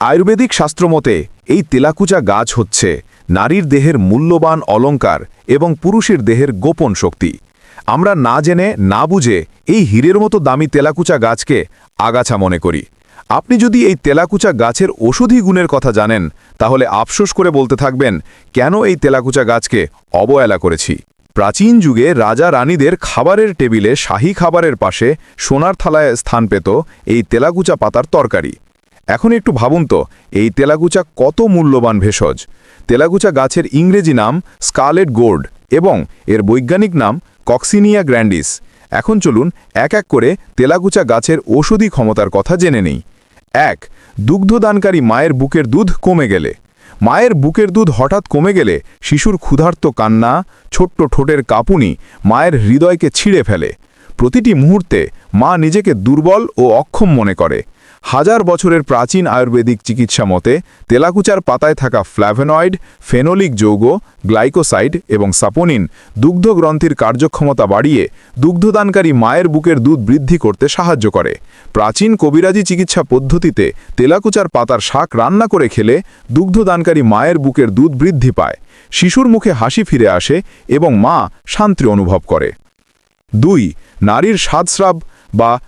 আয়ুর্বেদিক শাস্ত্রমতে এই তেলাকুচা গাছ হচ্ছে নারীর দেহের মূল্যবান অলঙ্কার এবং পুরুষের দেহের গোপন শক্তি। আমরা না জেনে, না বুঝে এই হীরের মতো দামি তেলাকুচা গাছকে আগাছা মনে করি। আপনি যদি এই তেলাকুচা গাছের ওষুধি গুণের কথা জানেন, তাহলে আফসোস করে বলতে থাকবেন, কেন এই তেলাকুচা গাছকে অবহেলা করেছি? প্রাচীন যুগে রাজা রানীদের খাবারের টেবিলে শাহী খাবারের পাশে সোনার থালায় স্থান পেত এই তেলাকুচা পাতার তরকারি। এখন একটু ভাবুন তো, এই তেলাগুচা কত মূল্যবান ভেষজ। তেলাগুচা গাছের ইংরেজি নাম স্কালেট গোর্ড এবং এর বৈজ্ঞানিক নাম কক্সিনিয়া গ্র্যান্ডিস। এখন চলুন এক এক করে তেলাগুচা গাছের ঔষধি ক্ষমতার কথা জেনে নেই। এক, দুগ্ধদানকারী মায়ের বুকের দুধ কমে গেলে। মায়ের বুকের দুধ হঠাৎ কমে গেলে শিশুর ক্ষুধার্ত কান্না, ছোট্ট ঠোঁটের কাঁপুনি মায়ের হৃদয়কে ছিঁড়ে ফেলে। প্রতিটি মুহূর্তে মা নিজেকে দুর্বল ও অক্ষম মনে করে। হাজার বছরের প্রাচীন আয়ুর্বেদিক চিকিৎসা মতে, তেলাকুচার পাতায় থাকা ফ্ল্যাভেনয়েড ফেনোলিক যৌগ গ্লাইকোসাইড এবং সাপোনিন দুগ্ধগ্রন্থির কার্যক্ষমতা বাড়িয়ে দুগ্ধদানকারী মায়ের বুকের দুধ বৃদ্ধি করতে সাহায্য করে। প্রাচীন কবিরাজি চিকিৎসা পদ্ধতিতে তেলাকুচার পাতার শাক রান্না করে খেলে দুগ্ধদানকারী মায়ের বুকের দুধ বৃদ্ধি পায়। শিশুর মুখে হাসি ফিরে আসে এবং মা শান্তি অনুভব করে। দুই, নারীর সাদস্রাব বা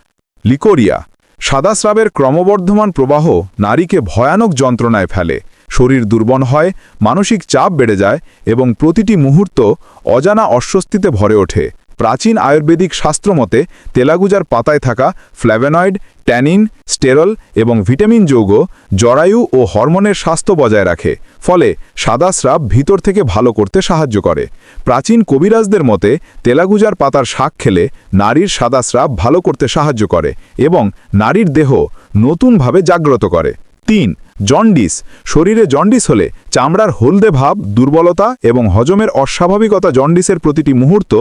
লিকোরিয়া। সাদাস্রাবের ক্রমবর্ধমান প্রবাহ নারীকে ভয়ানক যন্ত্রণায় ফেলে। শরীর দুর্বল হয়, মানসিক চাপ বেড়ে যায় এবং প্রতিটি মুহূর্ত অজানা অস্বস্তিতে ভরে ওঠে। প্রাচীন আয়ুর্বেদিক শাস্ত্রমতে তেলাগুজার পাতায় থাকা ফ্ল্যাভেনয়েড, ট্যানিন, স্টেরল এবং ভিটামিন যৌগ জরায়ু ও হরমোনের স্বাস্থ্য বজায় রাখে। ফলে সাদা স্রাব ভিতর থেকে ভালো করতে সাহায্য করে। প্রাচীন কবিরাজদের মতে, তেলাগুজার পাতার শাক খেলে নারীর সাদা স্রাব ভালো করতে সাহায্য করে এবং নারীর দেহ নতুনভাবে জাগ্রত করে। তিন জন্ডিস। শরীরে জন্ডিস হলে চামড়ার হলদে ভাব, দুর্বলতা এবং হজমের অস্বাভাবিকতা জন্ডিসের প্রতিটি মুহূর্ত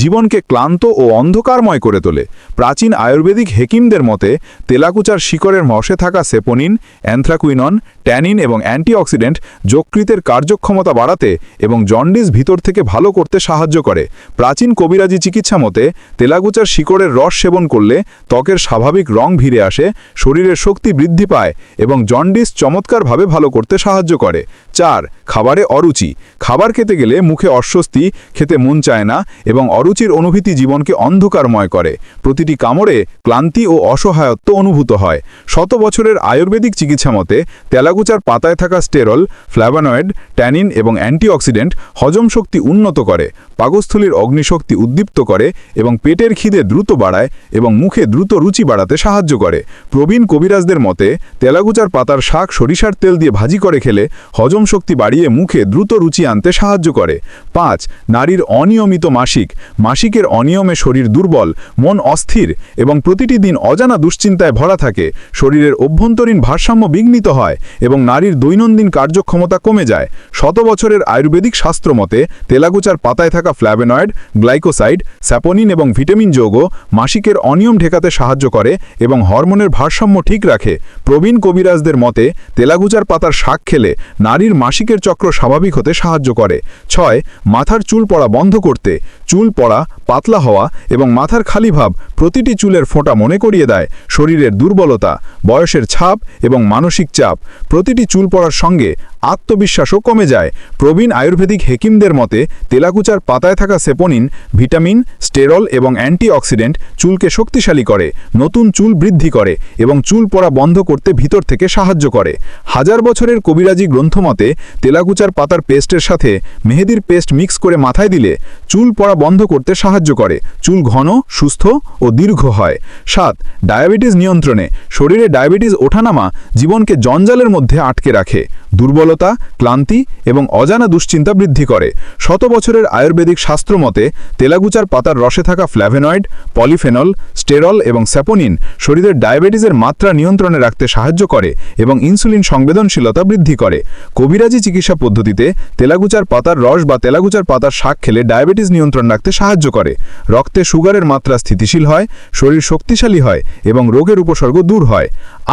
জীবনকে ক্লান্ত ও অন্ধকারময় করে তোলে। প্রাচীন আয়ুর্বেদিক হেকিমদের মতে, তেলাকুচার শিকড়ের মশে থাকা সেপোনিন, অ্যান্থ্রাকুইনন, ট্যানিন এবং অ্যান্টিঅক্সিডেন্ট যকৃতের কার্যক্ষমতা বাড়াতে এবং জন্ডিস ভিতর থেকে ভালো করতে সাহায্য করে। প্রাচীন কবিরাজি চিকিৎসা মতে তেলাগুচার শিকড়ের রস সেবন করলে ত্বকের স্বাভাবিক রং ভিড়ে আসে, শরীরের শক্তি বৃদ্ধি পায় এবং জন্ডিস চমৎকারভাবে ভালো করতে সাহায্য করে। চার, খাবারে অরুচি। খাবার খেতে গেলে মুখে অস্বস্তি, খেতে মন চায় না এবং অরুচির অনুভূতি জীবনকে অন্ধকারময় করে। প্রতিটি কামড়ে ক্লান্তি ও অসহায়ত্ব অনুভূত হয়। শত বছরের আয়ুর্বেদিক চিকিৎসা মতে তেলাগুচার পাতায় থাকা স্টেরল, ফ্ল্যাভানয়েড, ট্যানিন এবং অ্যান্টিঅক্সিডেন্ট হজম শক্তি উন্নত করে পাগস্থলীর অগ্নিশক্তি উদ্দীপ্ত করে এবং পেটের খিদে দ্রুত বাড়ায় এবং মুখে দ্রুত রুচি বাড়াতে সাহায্য করে। প্রবীণ কবিরাজদের মতে তেলাগুচার পাতার শাক সরিষার তেল দিয়ে ভাজি করে খেলে হজম শক্তি বাড়িয়ে মুখে দ্রুত রুচি আনতে সাহায্য করে। পাঁচ, নারীর অনিয়মিত মাসিক। মাসিকের অনিয়মে শরীর দুর্বল, মন অস্থির এবং প্রতিটি দিন অজানা দুশ্চিন্তায় ভরা থাকে। শরীরের অভ্যন্তরীণ ভারসাম্য বিঘ্নিত হয় এবং নারীর দৈনন্দিন কার্যক্ষমতা কমে যায়। শত বছরের আয়ুর্বেদিক শাস্ত্র মতে, তেলাগুচার পাতায় থাকা ফ্ল্যাভেনয়েড, গ্লাইকোসাইড, স্যাপোনিন এবং ভিটামিন যৌগ মাসিকের অনিয়ম ঠেকাতে সাহায্য করে এবং হরমোনের ভারসাম্য ঠিক রাখে। প্রবীণ কবিরাজদের মতে তেলাগুচার পাতার শাক খেলে নারীর মাসিকের চক্র স্বাভাবিক হতে সাহায্য করে। ছয়, মাথার চুল পড়া বন্ধ করতে। চুল পড়া, পাতলা হওয়া এবং মাথার খালি ভাব প্রতিটি চুলের ফোঁটা মনে করিয়ে দেয় শরীরের দুর্বলতা, বয়সের ছাপ এবং মানসিক চাপ। প্রতিটি চুল পড়ার সঙ্গে আত্মবিশ্বাসও কমে যায়। প্রবীণ আয়ুর্বেদিক হেকিমদের মতে, তেলাকুচার পাতায় থাকা সেপোনিন, ভিটামিন, স্টেরল এবং অ্যান্টিঅক্সিডেন্ট চুলকে শক্তিশালী করে, নতুন চুল বৃদ্ধি করে এবং চুল পড়া বন্ধ করতে ভিতর থেকে সাহায্য করে। হাজার বছরের কবিরাজি গ্রন্থমতে তেলাকুচার পাতার পেস্টের সাথে মেহেদির পেস্ট মিক্স করে মাথায় দিলে চুল পড়া বন্ধ করতে সাহায্য করে। চুল ঘন, সুস্থ ও দীর্ঘ হয়। সাত, ডায়াবেটিস নিয়ন্ত্রণে। শরীরে ডায়াবেটিস ওঠানামা জীবনকে জঞ্জালের মধ্যে আটকে রাখে। দুর্বলতা, ক্লান্তি এবং অজানা দুশ্চিন্তা বৃদ্ধি করে। শত বছরের আয়ুর্বেদিক শাস্ত্রমতে তেলাগুচার পাতার রসে থাকা ফ্ল্যাভেনয়েড, পলিফেনল, স্টেরল এবং স্যাপোনিন শরীরের ডায়াবেটিসের মাত্রা নিয়ন্ত্রণে রাখতে সাহায্য করে এবং ইনসুলিন সংবেদনশীলতা বৃদ্ধি করে। কবিরাজি চিকিৎসা পদ্ধতিতে তেলাগুচার পাতার রস বা তেলাগুচার পাতার শাক খেলে ডায়াবেটিস নিয়ন্ত্রণ রাখতে সাহায্য করে। রক্তে সুগারের মাত্রা স্থিতিশীল হয়, শরীর শক্তিশালী হয় এবং রোগের উপসর্গ দূর হয়।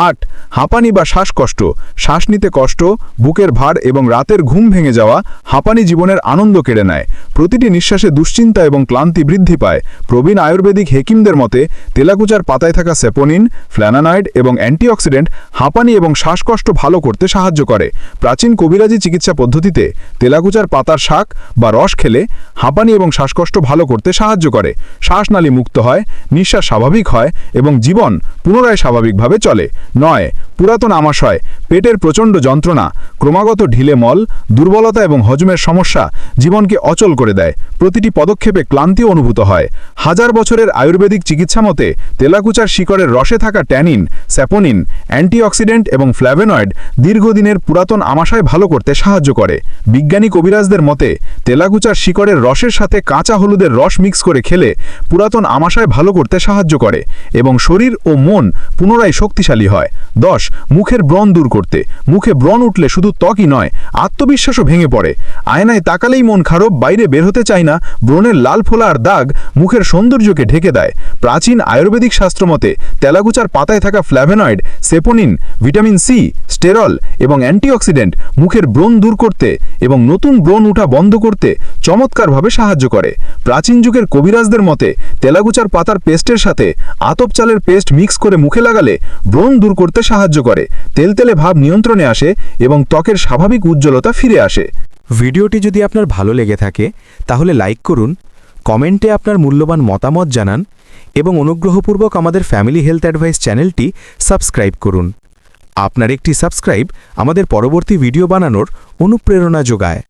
আট, হাঁপানি বা শ্বাসকষ্ট। শ্বাস নিতে কষ্ট বুকের ভার এবং রাতের ঘুম ভেঙে যাওয়া হাঁপানি জীবনের আনন্দ কেড়ে নেয়। প্রতিটি নিঃশ্বাসে দুশ্চিন্তা এবং ক্লান্তি বৃদ্ধি পায়। প্রবীণ আয়ুর্বেদিক হেকিমদের মতে, তেলাকুচার পাতায় থাকা সেপোনিন ফ্ল্যানানয়েড এবং অ্যান্টিঅক্সিডেন্ট হাঁপানি এবং শ্বাসকষ্ট ভালো করতে সাহায্য করে। প্রাচীন কবিরাজি চিকিৎসা পদ্ধতিতে তেলাকুচার পাতার শাক বা রস খেলে হাঁপানি এবং শ্বাসকষ্ট ভালো করতে সাহায্য করে। শ্বাসনালী মুক্ত হয়, নিঃশ্বাস স্বাভাবিক হয় এবং জীবন পুনরায় স্বাভাবিকভাবে চলে। নয়, পুরাতন আমাশয়, পেটের প্রচণ্ড যন্ত্রণা ক্রমাগত ঢিলে মল, দুর্বলতা এবং হজমের সমস্যা জীবনকে অচল করে দেয়। প্রতিটি পদক্ষেপে ক্লান্তি অনুভূত হয়। হাজার বছরের আয়ুর্বেদিক চিকিৎসা মতে তেলাকুচার শিকড়ের রসে থাকা ট্যানিন, স্যাপোনিন, অ্যান্টিঅক্সিডেন্ট এবং ফ্ল্যাভেনয়েড দীর্ঘদিনের পুরাতন আমাশায় ভালো করতে সাহায্য করে। বিজ্ঞানী কবিরাজদের মতে তেলাকুচার শিকড়ের রসের সাথে কাঁচা হলুদের রস মিক্স করে খেলে পুরাতন আমাশায় ভালো করতে সাহায্য করে এবং শরীর ও মন পুনরায় শক্তিশালী হয়। দশ, মুখের ব্রণ দূর করতে। মুখে ব্রণ উঠলে শুধু ত্বকই নয়, আত্মবিশ্বাসও ভেঙে পড়ে। আয়নায় তাকালেই মন খারাপ, বাইরে বের হতে চায় না। ব্রণের লাল ফোলা আর দাগ মুখের সৌন্দর্যকে ঢেকে দেয়। প্রাচীন আয়ুর্বেদিক শাস্ত্রমতে তেলাগুচার পাতায় থাকা flavonoid, saponin, vitamin C, sterol এবং অ্যান্টিঅক্সিডেন্ট মুখের ব্রণ দূর করতে এবং নতুন ব্রণ উঠা বন্ধ করতে চমৎকারভাবে সাহায্য করে। প্রাচীন যুগের কবিরাজদের মতে, তেলাগুচার পাতার পেস্টের সাথে আতপ চালের পেস্ট মিক্স করে মুখে লাগালে ব্রণ দূর করতে সাহায্য করে। তেলতেলে ভাব নিয়ন্ত্রণে আসে এবং ত্বকের স্বাভাবিক উজ্জ্বলতা ফিরে আসে। ভিডিওটি যদি আপনার ভালো লেগে থাকে, তাহলে লাইক করুন, কমেন্টে আপনার মূল্যবান মতামত জানান এবং অনুগ্রহপূর্বক আমাদের ফ্যামিলি হেলথ অ্যাডভাইস চ্যানেলটি সাবস্ক্রাইব করুন। আপনার একটি সাবস্ক্রাইব আমাদের পরবর্তী ভিডিও বানানোর অনুপ্রেরণা যোগায়।